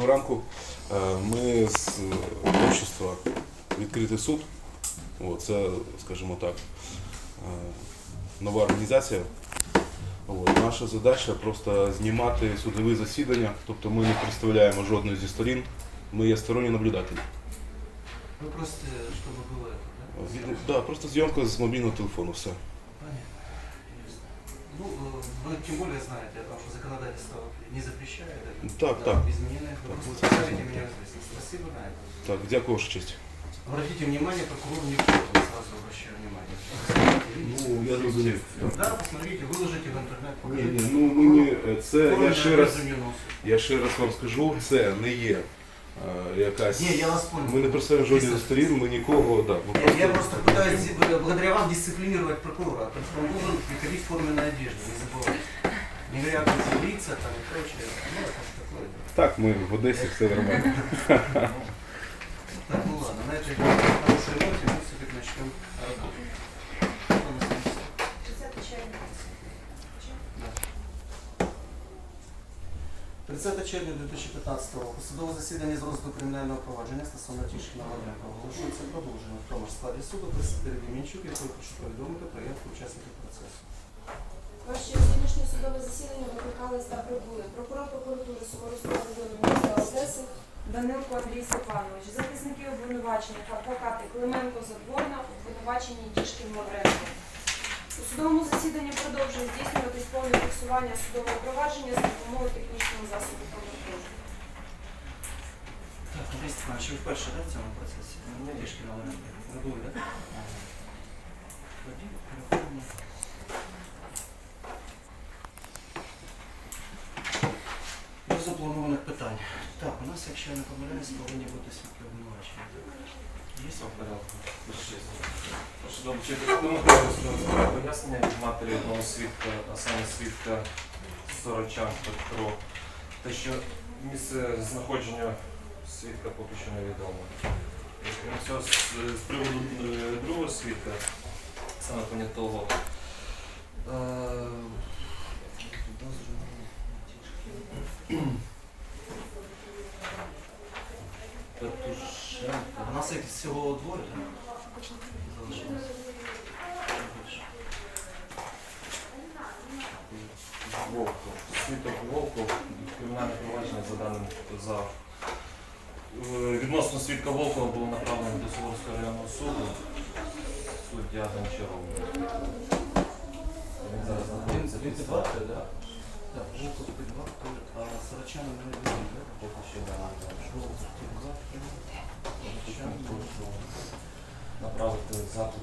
Доброго ранку. Е, Ми з е, общества Відкритий суд. О, Це, скажімо так, е, нова організація. От. Наша задача просто знімати судові засідання, тобто ми не представляємо жодної зі сторін, ми є сторонні наблюдателі. Вы просто, чтобы было это, да? Від- Да, просто зйомка з мобільного телефону, все. Понятно. Ясно. Ну, э, вы тем более знаете о том, что законодательство не запрещает это. Так, Да, так. Изменения. Вы Так, просто вот ставите это. меня в известность. Спасибо на это. Так, дякую, ваша честь. Обратите внимание, прокурор не против, сразу обращаю внимание. Ну, я зрозумів. Да, посмотрите, выложите в интернет. Ні, ні, ну мені е, це я ще раз, Не я ще раз вам скажу, це не є е, якась. я вас понял. Ми не представляємо жодної зі сторін, ми нікого, да, ми Я, я просто пытаюсь э, благодаря вам дисциплинировать прокурора, потому что он должен приходить в форменной одежде, не забывайте. Невероятные лица там и прочее. Ну, это ж такое. Так, ми в Одесі, все нормально. Так, ну ладно, на этой хорошей ноте мы все-таки начнем работу. Что у нас здесь? Да. 30 червня 2015 року судове засідання з розгляду кримінального провадження стосовно Тішкіна Валерка оголошується продовжено в тому ж складі суду присудив Демінчук, який хочу повідомити про явку учасників процесу. Ваше сьогоднішнє судове засідання викликались та прибули прокурор прокуратури Суворовського району міста Одеси Данилко Андрій Степанович, захисники обвинувачених, адвокати Клименко Задворна, обвинувачені Дішкін Мавренко. У судовому засіданні продовжує здійснюватись повне фіксування судового провадження за допомогою технічного засобу продукту. Так, Андрій Степанович, ви вперше да, в цьому процесі? Не Дішкіна Валерка. Ви були, так? Запланованих питань. Так, у нас, якщо я не помиляюсь, повинні бути обвинувачення. Є в порядку. Прошу долучити судове пояснення від матері одного свідка, а саме свідка Сорочан Петро. Те, що місце знаходження свідка поки що невідомо. Крім цього, з, приводу е, другого свідка, саме понятого, е, Петушенко. У нас їх всього двоє, так? Залишилось. Волков. Світок Волков, кримінальне провадження за даним за е, відносно свідка Волкова було направлено до Суворовського районного суду. Суддя Гончаров. Він зараз знаходиться Він під вартою, да? Так, Жуков під вартою, а Сарачани не відомо, так? Поки що да. Жуков під вартою. Сарачани. Прошу направити запит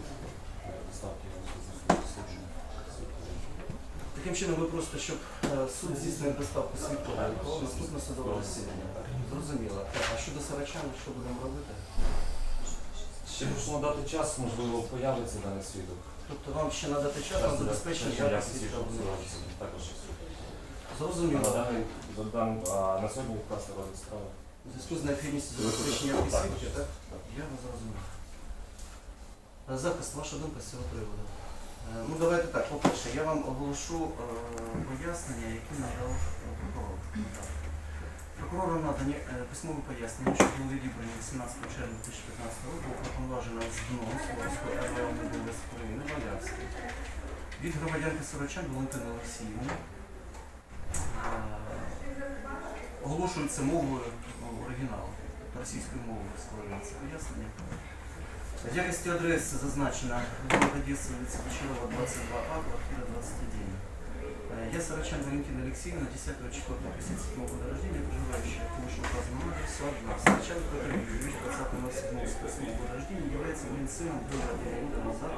доставки його. Таким чином, ви просто, щоб е, суд здійснив доставку свідків до наступне судове засідання. Зрозуміло. Так, а щодо Сарачан, що будемо робити? Ще прошу надати час, можливо, появиться даний свідок. Тобто вам ще надати час на забезпечення якості свідка обвинувачення. Також. А Зрозуміло. а на сьогодні відкласти розгляд справи. У зв'язку з необхідністю забезпечення Так. так? Я вас зрозумів. Е, Захист, ваша думка з цього приводу? Е, Ну давайте так, по-перше, я вам оголошу е, пояснення, які надав е, прокурор. Прокурору надані е, письмові пояснення, що були відібрані 18 червня 2015 року уповноважена з ДНО Суворовського РВО МВС України Валявський від громадянки Сорочан Валентини Олексіївни. Е, Оголошується мовою ну, оригіналу, тобто російською мовою створюється пояснення. В якості адреси зазначена город Одесса, улица Кучерова, 22А, квартира 21. Э, Я Сарачан Валентина Алексеевна, 10 4 57 года рождения, проживающая по вышеуказанному адресу одна. Сарачан Петр Юрьевич, 20 57 года рождения, является моим сыном до один года назад.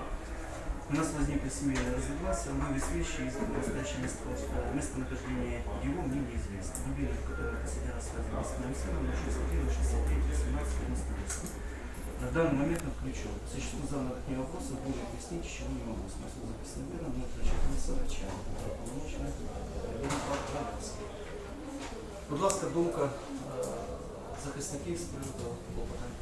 у нас возникли семейные разногласия, он вывез вещи из настоящего места, э, местонахождения его мне неизвестно. Мобильник, который последний раз связан с моим сыном, 61 63 17 98. На данный момент отключен. По существу заданных мне вопросов более пояснить, чего не могу. Смысл записан верно, но на Сарачан. Полномочный Будь ласка, думка е, захисників з приводу клопотань.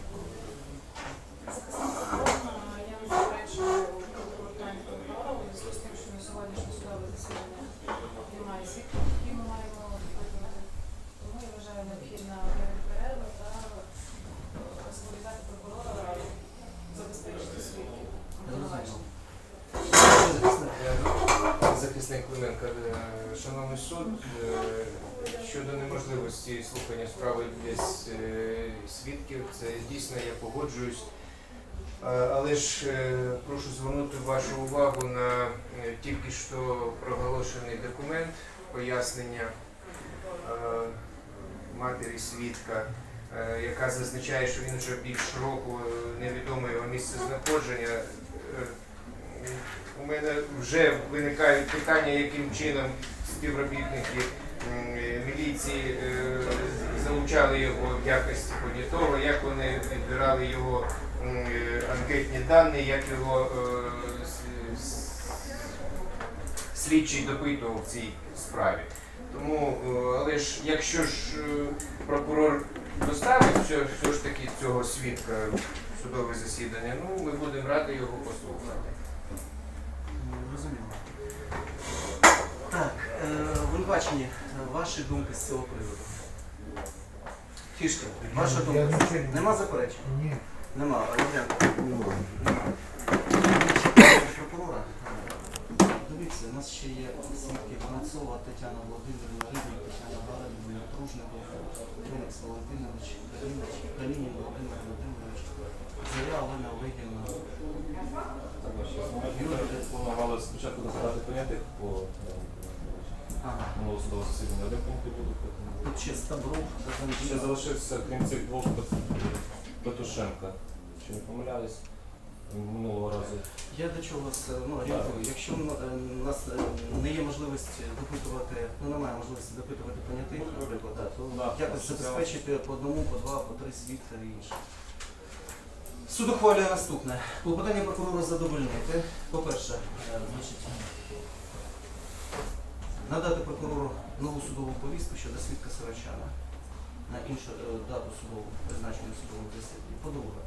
на об'ємі та е, зобов'язати прокурора е, забезпечити свідків. Захисник Клименко, е, шановний суд, щодо неможливості слухання справи без свідків, це дійсно я погоджуюсь. Але ж прошу звернути вашу увагу на тільки що проголошений документ пояснення матері свідка, е, яка зазначає, що він вже більш року е, невідомо його місце знаходження. Е, У мене вже виникають питання, яким чином співробітники міліції залучали його в якості понятого, як вони відбирали його анкетні дані, як його слідчий допитував в цій справі. Тому, е, але ж якщо ж е, прокурор доставить все, все ж таки цього свідка в судове засідання, ну ми будемо раді його послухати. Розуміло. Так, е, обвинувачені, е, ваші думки з цього приводу. Фішка, ваша думка. Нема заперечень? Ні. Нема. Нема. Прокурора. е, Дивіться, у нас ще є свідки Воронцова, Тетяна Володимирівна, Рибник, Тетяна Галина, Тружников, Фелікс Валентинович, Калініч, Калінін Володимир Володимирович, Заря Олена Юрій Планували спочатку розглядати понятих по Ага. минулого судового засідання. Один понятий буде. Тут ще Стабрук, Ще залишився, крім цих двох Пет- Петушенка. Чи не помиляюсь минулого разу. Я до чого вас е, ну, орієнтую. Якщо е, у нас е, не є можливості допитувати, ну немає можливості допитувати понятих, наприклад, то Да, якось забезпечити по одному, по два, по три свідка і інше. Суд ухвалює наступне. Клопотання прокурора задовольнити. По-перше, значить, надати прокурору нову судову повістку щодо свідка Сорочана на іншу дату судову, призначену судового засідання. По-друге,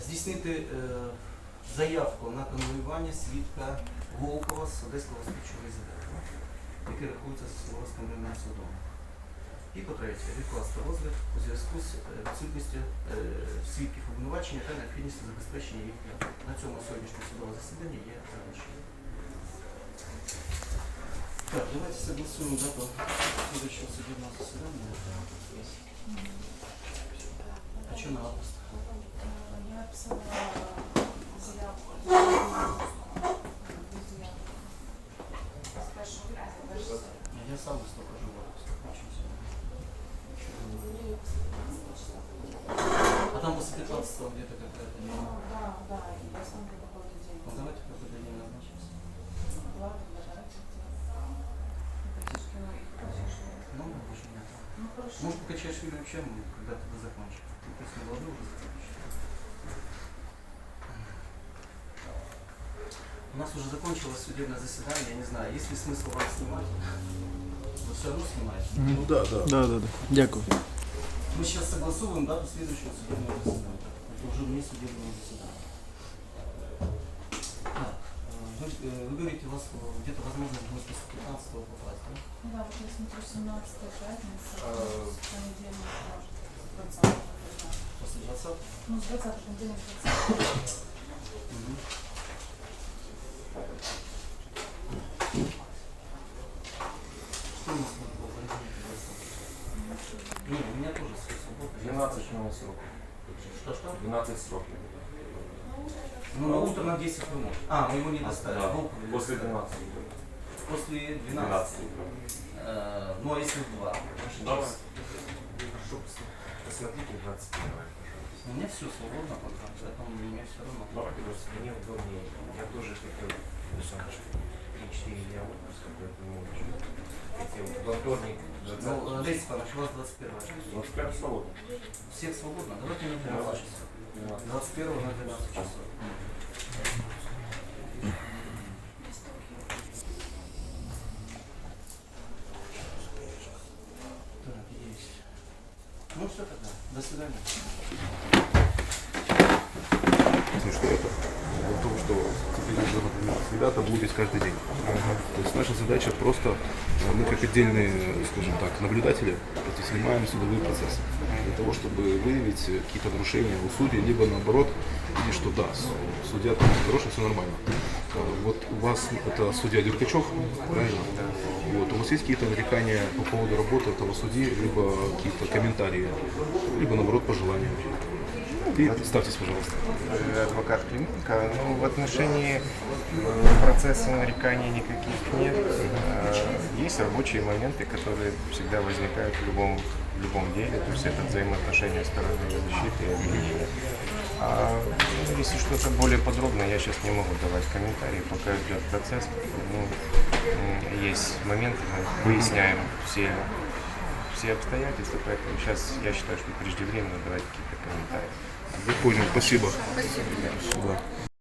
здійснити е, заявку на конвоювання свідка Волкова з Одеського слідчого резиденту, який рахується Суворовським районним судом. І по-третє, відкласти розгляд у зв'язку з е, відсутністю е, свідків обвинувачення та необхідністю забезпечення їх. На цьому сьогоднішнє судове засідання є закінченим. Так, давайте согласуємо дату слідчого судебного засідання. А що на август? Я писала заявку. З першого Я сам. А там после 15 где-то какая-то Ну, да, да, я сам какой-то день. Ну давайте какой-то день назначимся. Ладно, давайте. Ну. Ну. Ну, хорошо. Может, покачаешь фильм вообще, мы когда ты закончишь. Ну, то есть мы должны уже закончить. У нас уже закончилось судебное заседание, я не знаю, есть ли смысл вам снимать? Вы все равно снимаете? Ну да, да. Да, да, да. Дякую. Мы сейчас согласовываем дату следующего судебного заседания. Это уже не судебного заседания. Так, э, вы, э, вы говорите, у вас э, где-то возможность будет после 15 попасть, да? Ну да, вот я смотрю, 17 пятница, А. с понедельника, может, с 20 После 20 Ну, с 20 понедельник, 20 Мгм. Не, у меня тоже все свободно. 12 у нас срок. Что-что? 12 сроків. Ну, на утро на 10 минут. А, мы его не доставили. Да, не После доставили. 12. После 12. 12. Э, ну, а если в 2? Давай. Посмотрите 21 Меня все свободно пока, поэтому мне все равно. Просто. Мне удобнее. Я тоже хотел и 4 дня отпуска, поэтому хотел во вторник Ну, 20 Олеся Иванович, у вас 21 Вот прям свободно. Всех свободно? Давайте на 12 часов. 21 на 12 часов. Так, есть. Ну что тогда? До свидания. Что это? Дело в том, что ребята блудить каждый день. То есть наша задача просто, э, мы как отдельные, э, скажем так, наблюдатели, снимаем судовой процесс. Для того, чтобы выявить э, какие-то нарушения у судей, либо наоборот, видеть, что да, судья там хороший, все нормально. Вот у вас это судья Деркачев, правильно? Вот. У вас есть какие-то нарекания по поводу работы этого судьи, либо какие-то комментарии, либо наоборот пожелания? Представьтесь, пожалуйста. Э, адвокат Клименко. Ну, в отношении э, процесса нареканий никаких нет. Э, Есть рабочие моменты, которые всегда возникают в любом, в любом деле, то есть это взаимоотношения стороны защиты и обвинения. А ну, если что-то более подробно, я сейчас не могу давать комментарии, пока идет процесс. Ну, есть моменты, мы выясняем все, все обстоятельства, поэтому сейчас я считаю, что преждевременно давать какие-то комментарии. Я понял, спасибо. Спасибо. Да.